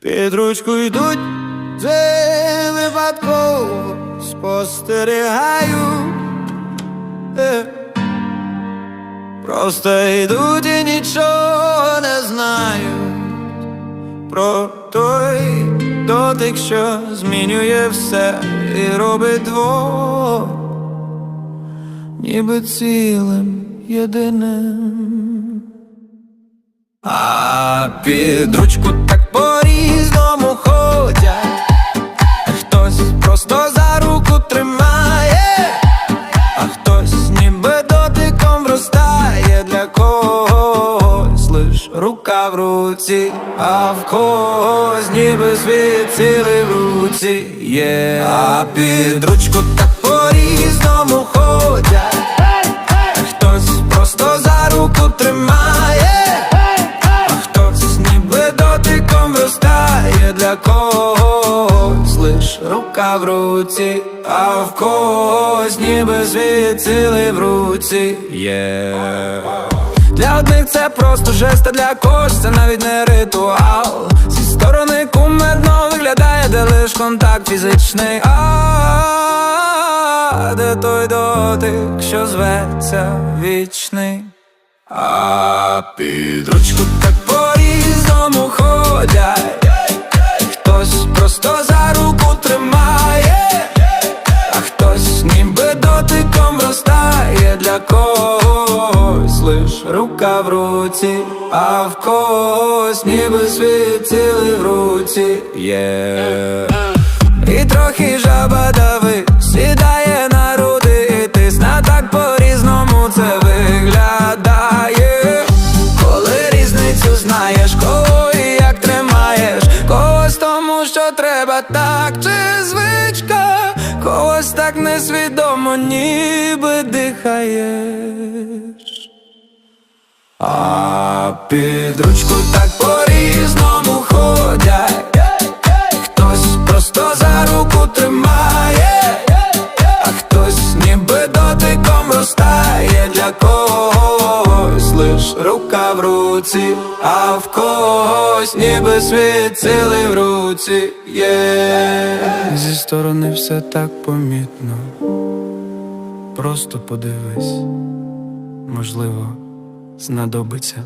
Під ручку йдуть, це випадково спостерігаю. Е. Просто йдуть і нічого не знають про той дотик, що змінює все і робить двох, ніби цілим єдиним. А під ручку так по-різному рука в руці, а в когось ніби світ цілий в руці. Є. А під ручку так по-різному ходять, хтось просто за руку тримає, а хтось ніби дотиком вростає для когось лиш рука в руці, а в когось ніби світ цілий в руці. Є. Для одних це просто жест, а для когось це навіть не ритуал. Зі сторони кумедно виглядає, де лиш контакт фізичний. А де той дотик, що зветься вічний. А під ручку так по-різному лиш рука в руці, а в когось ніби світ в руці є. І трохи жаба дави сідає на груди і тисне так по-різному це виглядає. Коли різницю знаєш, кого і як тримаєш, когось тому, що треба так, чи звичка, когось так несвідомо, ніби дихаєш. Під ручку так по-різному ходять. Хтось просто за руку тримає, хтось ніби дотиком ростає для когось лиш рука в руці, а в когось ніби світ цілий в руці є. Зі сторони все так помітно. Просто подивись, можливо, знадобиться.